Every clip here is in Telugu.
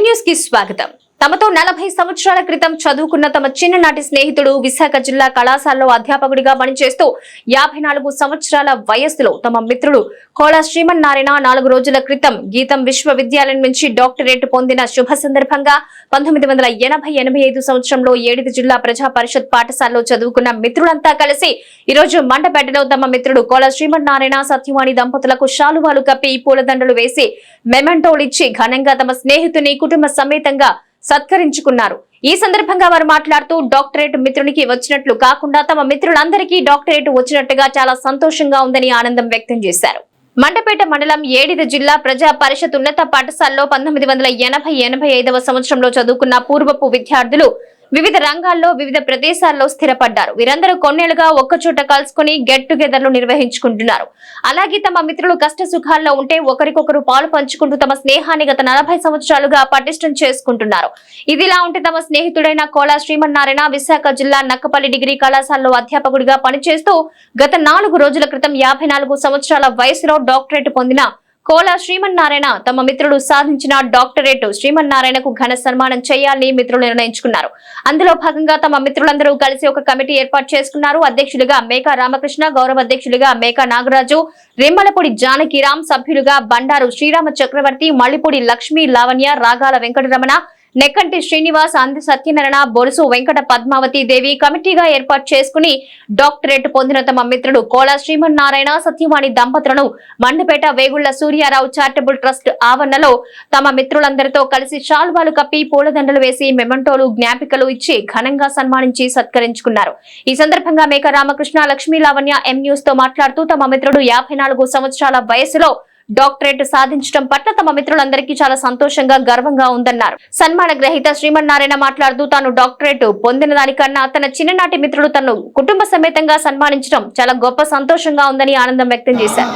న్యూస్కి స్వాగతం. తమతో నలభై సంవత్సరాల క్రితం చదువుకున్న తమ చిన్ననాటి స్నేహితుడు విశాఖ జిల్లా కళాశాలలో అధ్యాపకుడిగా పనిచేస్తూ యాభై నాలుగు సంవత్సరాల వయస్సులో తమ మిత్రుడు కోళ శ్రీమన్నారాయణ నాలుగు రోజుల క్రితం గీతం విశ్వవిద్యాలయం నుంచి డాక్టరేట్ పొందిన శుభ సందర్భంగా పంతొమ్మిది వందల ఎనభై ఎనభై ఐదు సంవత్సరంలో ఏడిది జిల్లా ప్రజా పరిషత్ పాఠశాలలో చదువుకున్న మిత్రులంతా కలిసి ఈ రోజు మండపేటలో తమ మిత్రుడు కోల శ్రీమన్నారాయణ సత్యవాణి దంపతులకు శాలువాలు కప్పి పూలదండలు వేసి మెమెంటోలిచ్చి ఘనంగా తమ స్నేహితుని కుటుంబ సమేతంగా సత్కరించుకున్నారు. ఈ సందర్భంగా వారు మాట్లాడుతూ డాక్టరేట్ మిత్రునికి వచ్చినట్లు కాకుండా తమ మిత్రులందరికీ డాక్టరేట్ వచ్చినట్టుగా చాలా సంతోషంగా ఉందని ఆనందం వ్యక్తం చేశారు. మండపేట మండలం ఏడిద జిల్లా ప్రజా పరిషత్ ఉన్నత పాఠశాలలో పంతొమ్మిది వందల ఎనభై ఎనభై ఐదవ సంవత్సరంలో చదువుకున్న పూర్వపు విద్యార్థులు వివిధ రంగాల్లో వివిధ ప్రదేశాల్లో స్థిరపడ్డారు. వీరందరూ కొన్నేళ్ళుగా ఒక్కచోట కలుసుకుని గెట్ టుగెదర్లు నిర్వహించుకుంటున్నారు. అలాగే తమ మిత్రులు కష్ట సుఖాల్లో ఉంటే ఒకరికొకరు పాలు పంచుకుంటూ తమ స్నేహాన్ని గత నలభై సంవత్సరాలుగా పటిష్టం చేసుకుంటున్నారు. ఇదిలా ఉంటే తమ స్నేహితుడైన కోలా శ్రీమన్నారాయణ విశాఖ జిల్లా నక్కపల్లి డిగ్రీ కళాశాలలో అధ్యాపకుడిగా పనిచేస్తూ గత నాలుగు రోజుల క్రితం యాభై నాలుగు సంవత్సరాల వయసులో డాక్టరేట్ పొందిన కోలా శ్రీమన్నారాయణ తమ మిత్రుడు సాధించిన డాక్టరేట్ శ్రీమన్నారాయణకు ఘన సన్మానం చేయాలని మిత్రులు నిర్ణయించుకున్నారు. అందులో భాగంగా తమ మిత్రులందరూ కలిసి ఒక కమిటీ ఏర్పాటు చేసుకున్నారు. అధ్యక్షులుగా మేకా రామకృష్ణ గౌరవ అధ్యక్షులుగా మేకా నాగరాజు రిమ్మలపూడి జానకిరామ్ సభ్యులుగా బండారు శ్రీరామ చక్రవర్తి మల్లిపూడి లక్ష్మీ లావణ్య రాగాల వెంకటరమణ నెక్కంటి శ్రీనివాస్ అంది సత్యనారాయణ బొరుసు వెంకట పద్మావతి దేవి కమిటీగా ఏర్పాటు చేసుకుని డాక్టరేట్ పొందిన తమ మిత్రుడు కోలా శ్రీమన్నారాయణ సత్యవాణి దంపతులను మండపేట వేగుళ్ళ సూర్యారావు చారిటబుల్ ట్రస్ట్ ఆవరణలో తమ మిత్రులందరితో కలిసి షాల్వాలు కప్పి పూలదండలు వేసి మెమంటోలు జ్ఞాపికలు ఇచ్చి ఘనంగా సన్మానించి సత్కరించుకున్నారు. ఈ సందర్భంగా మేక రామకృష్ణ లక్ష్మీ లావణ్య ఎం న్యూస్తో మాట్లాడుతూ తమ మిత్రుడు యాభై నాలుగు సంవత్సరాల వయసులో డాక్టరేట్ సాధించడం పట్ల తమ మిత్రులందరికీ చాలా సంతోషంగా గర్వంగా ఉందన్నారు. సన్మాన గ్రహీత శ్రీమన్నారాయణ మాట్లాడుతూ తాను డాక్టరేట్ పొందిన దానికన్నా తన చిన్ననాటి మిత్రులు తను కుటుంబ సమేతంగా సన్మానించడం చాలా గొప్ప సంతోషంగా ఉందని ఆనందం వ్యక్తం చేశారు.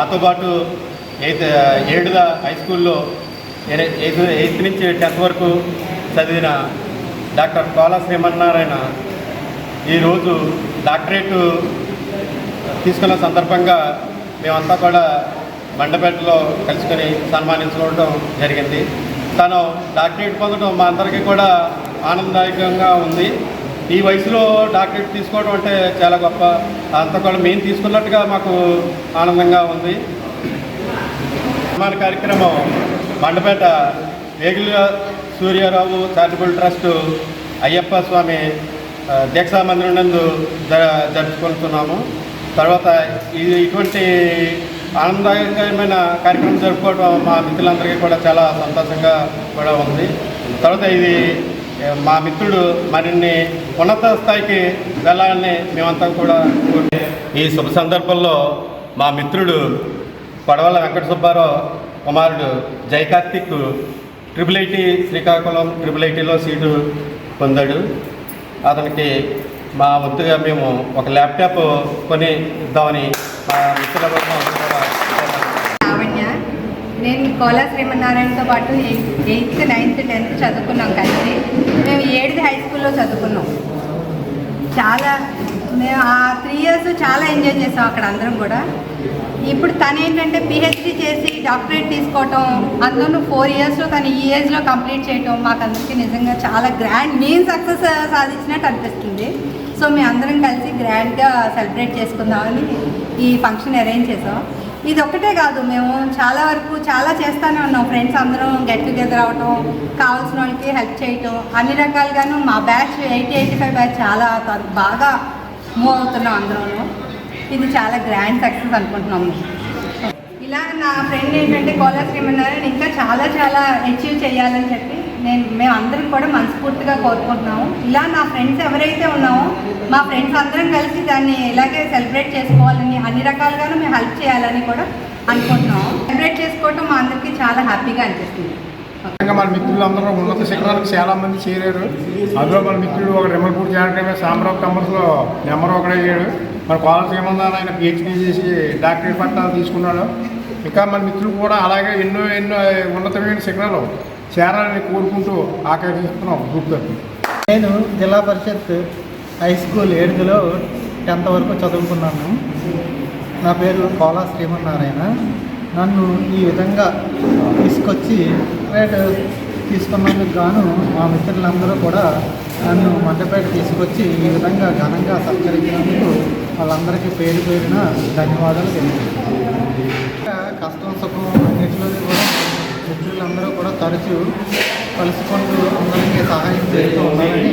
మాతో పాటు ఎయిత్ ఏడుద హై స్కూల్లో ఎయిత్ ఎయిత్ నుంచి టెన్త్ వరకు చదివిన డాక్టర్ కోలా శ్రీమన్నారాయణ ఈరోజు డాక్టరేట్ తీసుకున్న సందర్భంగా మేమంతా కూడా మండపేటలో కలుసుకొని సన్మానించుకోవడం జరిగింది. తను డాక్టరేట్ పొందడం మా అందరికీ కూడా ఆనందదాయకంగా ఉంది. ఈ వయసులో డాక్టరేట్ తీసుకోవడం అంటే చాలా గొప్ప అంత కూడా మేము తీసుకున్నట్టుగా మాకు ఆనందంగా ఉంది. మన కార్యక్రమం మండపేట వేగుల సూర్యారావు చారిటబుల్ ట్రస్ట్ అయ్యప్ప స్వామి దీక్షా మందిరం నందు జరుపుకుంటున్నాము. తర్వాత ఇది ఇటువంటి ఆనందకరమైన కార్యక్రమం జరుపుకోవడం మా మిత్రులందరికీ కూడా చాలా సంతోషంగా కూడా ఉంది. తర్వాత ఇది మా మిత్రుడు మరిన్ని ఉన్నత స్థాయికి వెళ్ళాలని మేమంతా కూడా. ఈ శుభ సందర్భంలో మా మిత్రుడు పడవల వెంకట సుబ్బారావు కుమారుడు Jai Karthik triple IT Srikakulam triple ఐటీలో సీటు పొందాడు. అతనికి మా వంతుగా మేము ఒక ల్యాప్టాప్ కొని ఇద్దామని మా మిత్రుల నేను కోలా శ్రీమన్నారాయణతో పాటు ఎయిత్ ఎయిత్ నైన్త్ టెన్త్ చదువుకున్నాం కలిసి. మేము ఏడుది హై స్కూల్లో చదువుకున్నాం. చాలా మేము ఆ త్రీ ఇయర్స్ చాలా ఎంజాయ్ చేసాం అక్కడ అందరం కూడా. ఇప్పుడు తను ఏంటంటే పిహెచ్డి చేసి డాక్టరేట్ తీసుకోవటం అందులోనూ ఫోర్ ఇయర్స్లో తను ఈ ఏజ్లో కంప్లీట్ చేయటం మాకు అందరికీ నిజంగా చాలా గ్రాండ్ నేను సక్సెస్ సాధించినట్టు అనిపిస్తుంది. సో మేము అందరం కలిసి గ్రాండ్గా సెలబ్రేట్ చేసుకుందామని ఈ ఫంక్షన్ అరేంజ్ చేసాం. ఇది ఒక్కటే కాదు మేము చాలా వరకు చాలా చేస్తూనే ఉన్నాం. ఫ్రెండ్స్ అందరం గెట్ టుగెదర్ అవటం కావాల్సిన వాళ్ళకి హెల్ప్ చేయటం అన్ని రకాలుగాను మా batch eighty eighty five batch చాలా బాగా మూవ్ అవుతున్నాం అందరూ ఇది చాలా గ్రాండ్ సక్సెస్ అనుకుంటున్నాము ఇలా నా ఫ్రెండ్ ఏంటంటే కోలా శ్రీమన్నారాయణ ఇంకా చాలా చాలా అచీవ్ చేయాలని చెప్పి నేను మేము అందరం కూడా మనస్ఫూర్తిగా కోరుకుంటున్నాము. ఇలా నా ఫ్రెండ్స్ ఎవరైతే ఉన్నామో మా ఫ్రెండ్స్ అందరం కలిసి దాన్ని ఇలాగే సెలబ్రేట్ చేసుకోవాలని అన్ని రకాలుగాను మేము హెల్ప్ చేయాలని కూడా అనుకుంటున్నాము. సెలబ్రేట్ చేసుకోవటం మా అందరికీ చాలా హ్యాపీగా అనిపిస్తుంది. మన మిత్రులందరూ ఉన్నత శిఖరాలకు చాలా మంది చేరారు. అందులో మన మిత్రుడు ఒక రిమల్పూర్ జాగ్రత్తగా సాంబ్రాబ్ కమర్స్లో నెంబర్ ఒకడయ్యాడు మన కాలేజ్ ఏమన్నా ఆయన పిహెచ్డీ చేసి డాక్టరేట్ పట్టాలు తీసుకున్నాడు. ఇంకా మన మిత్రులు కూడా అలాగే ఎన్నో ఎన్నో ఉన్నతమైన శిఖరాలు. చేరాలని కోరుకుంటూ ఆకాంక్షిస్తున్నాం గ్రూప్ తరఫున. నేను జిల్లా పరిషత్ హై స్కూల్ ఏడుగులో టెన్త్ వరకు చదువుకున్నాను. నా పేరు కోలా శ్రీమన్నారాయణ. నన్ను ఈ విధంగా తీసుకొచ్చి రేట్ తీసుకున్నందుకు గాను మా మిత్రులందరూ కూడా నన్ను మధ్యపేట తీసుకొచ్చి ఈ విధంగా ఘనంగా సత్కరించినందుకు వాళ్ళందరికీ పేరు పేరిన ధన్యవాదాలు తెలియజేస్తాను ఇంకా కష్టం సుఖం అన్నింటిలోని కూడా మిత్రులందరూ కూడా తరచూ కలుసుకుంటూ అందరికీ సహాయం చేస్తూ ఉన్నారని